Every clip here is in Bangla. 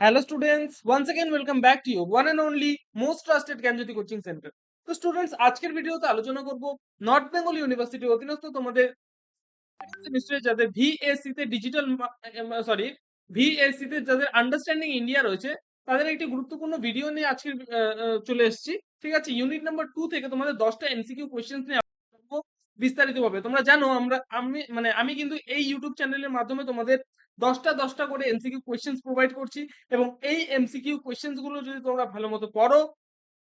Hello students, once again welcome back to you one and only most trusted Gyanjyoti coaching centre তো স্টুডেন্টস আজকের ভিডিওতে আলোচনা করব নর্থ বেঙ্গল ইউনিভার্সিটির অধীনস্থ তোমাদের যাদের ভিএসসি তে ডিজিটাল সরি ভিএসসি তে যাদের আন্ডারস্ট্যান্ডিং ইন্ডিয়া রয়েছে তাদের একটি গুরুত্বপূর্ণ ভিডিও নিয়ে আজকে চলে এসেছি। ঠিক আছে? ইউনিট নাম্বার টু থেকে তোমাদের দশটা এমসিকিউ কোয়েশ্চেন্স নিয়ে বিস্তারিত ভাবে তোমরা জানো আমরা আমি মানে আমি কিন্তু এই ইউটিউব চ্যানেলের মাধ্যমে তোমাদের দশটা দশটা করে এমসিকিউ কোয়েশ্চেন্স প্রোভাইড করছি এবং এই এমসিকিউ কোয়েশ্চেন্সগুলো যদি তোমরা ভালো মতো পড়ো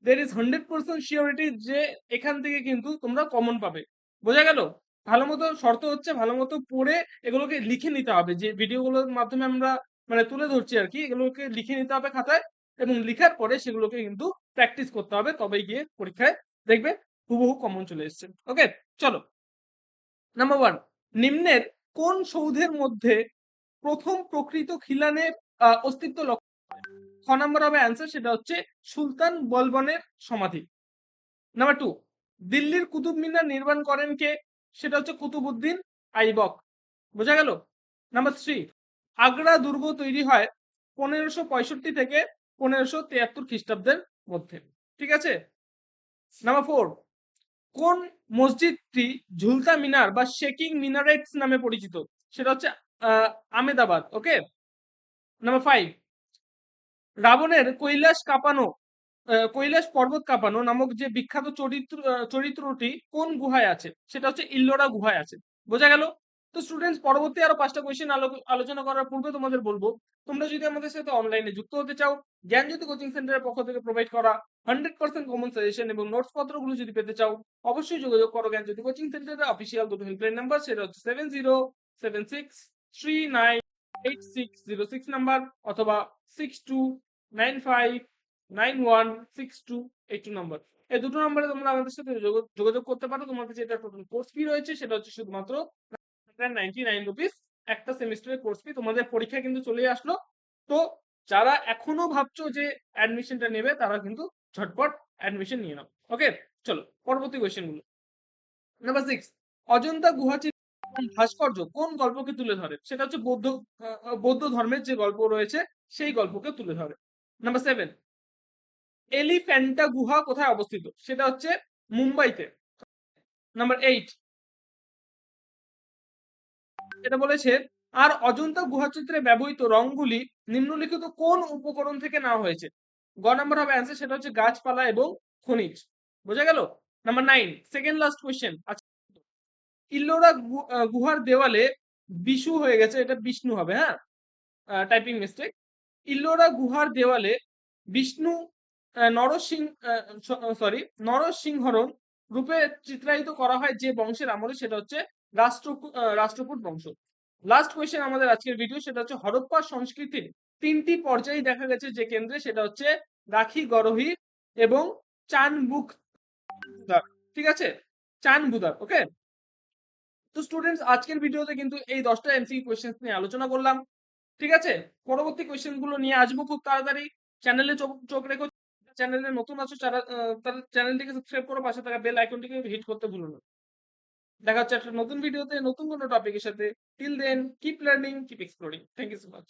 there is hundred percent surety যে এখান থেকে কিন্তু তোমরা কমন পাবে। বোঝা গেল? ভালো মতো শর্ত হচ্ছে ভালো মতো পড়ে এগুলোকে লিখে নিতে হবে। যে ভিডিওগুলোর মাধ্যমে আমরা মানে তুলে ধরছি আর কি, এগুলোকে লিখে নিতে হবে খাতায় এবং লিখার পরে সেগুলোকে কিন্তু প্র্যাকটিস করতে হবে, তবেই গিয়ে পরীক্ষায় দেখবে হুবহু কমন চলে এসছে। ওকে চলো। নাম্বার ওয়ান নিম্নের কোন সৌধের মধ্যে প্রথম প্রকৃত খিলানের অস্তিত্ব লক্ষ্য? খ নম্বর হবে অ্যান্সার সেটা হচ্ছে সুলতান বলবনের সমাধি। নাম্বার টু দিল্লির কুতুব মিনার নির্মাণ করেন কে? সেটা হচ্ছে কুতুবুদ্দিন আইবক। বোঝা গেল? নাম্বার থ্রি আগ্রা দুর্গ তৈরি হয় পনেরোশো পঁয়ষট্টি থেকে পনেরোশো তিয়াত্তর খ্রিস্টাব্দের মধ্যে। ঠিক আছে? নাম্বার ফোর কোন মসজিদটি ঝুলতা মিনার বা শেকিং মিনারেটস নামে পরিচিত? সেটা হচ্ছে আমেদাবাদ, ওকে? নাম্বার ফাইভ রাবণের কৈলাস কাঁপানো কৈলাস পর্বত কাঁপানো নামক যে বিখ্যাত চরিত্র চরিত্রটি কোন গুহায় আছে? সেটা হচ্ছে ইল্লোরা গুহায় আছে। বোঝা গেল? তো স্টুডেন্টস পরবর্তী আরও পাঁচটা কোয়েশ্চেন আলোচনা করার পূর্বে তোমাদের বলব, তোমরা যদি আমাদের সাথে অনলাইনে যুক্ত হতে চাও জ্ঞান জ্ঞানজ্যোতি কোচিং সেন্টারের পক্ষ থেকে প্রোভাইড করা হান্ড্রেড পার্সেন্ট কমন সাজেশন এবং নোটস পত্রগুলো যদি পেতে চাও, অবশ্যই যোগাযোগ করো জ্ঞান জ্ঞানজ্যোতি কোচিং সেন্টারের অফিসিয়াল দুটো হেল্পলাইন নাম্বার সেটা হচ্ছে seven zero seven six three nine eight six zero six number অথবা six two nine five nine one six two eight two number এই দুটো নম্বরে তোমরা আমাদের সাথে যোগাযোগ করতে পারো। তোমার কাছে এটা টোটাল কোর্স ফি রয়েছে, সেটা হচ্ছে শুধুমাত্র নাইনটি নাইন রুপিস একটা সেমিস্টারের কোর্স ফি তোমাদের পরীক্ষা কিন্তু চলে আসলো। তো যারা এখনও ভাবছ যে অ্যাডমিশনটা নেবে, তারা কিন্তু ঝটপট অ্যাডমিশন নিয়ে নাও। ওকে চলো, পরবর্তী কোয়েশ্চেনগুলো। নাম্বার সিক্স অজন্তা গুহা চিত্র এবং ভাস্কর্য কোন গল্পকে তুলে ধরে? সেটা হচ্ছে বৌদ্ধ বৌদ্ধ ধর্মের যে গল্প রয়েছে, সেই গল্পকে তুলে ধরে। নাম্বার সেভেন এলিফ্যান্টা গুহা কোথায় অবস্থিত? সেটা হচ্ছে মুম্বাইতে। নাম্বার এইট এটা বলেছে, আর অজন্তা গুহাচিত্রে ব্যবহৃত রংগুলি নিম্নলিখিত কোন উপকরণ থেকে নেওয়া হয়েছে? গ নাম্বার হবে অ্যান্সার সেটা হচ্ছে গাছপালা এবং খনিজ। বোঝা গেল? Number nine second last question Ellora গুহার দেওয়ালে বিশু হয়ে গেছে, এটা বিষ্ণু হবে হ্যাঁ? টাইপিং মিস্টেক ইল্লোরা গুহার দেওয়ালে বিষ্ণু নরসিংহ সরি নরসিংহরণ রূপে চিত্রায়িত করা হয় যে বংশের আমলে, সেটা হচ্ছে রাষ্ট্র রাষ্ট্রকূট বংশ। লাস্ট কোয়েশ্চেন আমাদের আজকের ভিডিও সেটা হচ্ছে হরপ্পা সংস্কৃতির তিনটি পর্যায়ে দেখা গেছে যে কেন্দ্রে, সেটা হচ্ছে রাখি, গরহি এবং চানবুক ঠিক আছে? চান বুদার ওকে তো স্টুডেন্টস আজকের ভিডিওতে কিন্তু এই দশটা এমসিকিউ কোয়েশ্চেন নিয়ে আলোচনা করলাম। ঠিক আছে? পরবর্তী কোয়েশ্চেনগুলো নিয়ে আসব খুব তাড়াতাড়ি। চ্যানেলে চোখ রেখো। চ্যানেলে নতুন আছো, তারা চ্যানেলটিকে সাবস্ক্রাইব করো, পাশে থাকা বেল আইকনটিকে হিট করতে ভুলো না। দেখা হচ্ছে একটা নতুন ভিডিওতে, নতুন কোনো টপিকের সাথে। Till then keep learning keep exploring thank you so much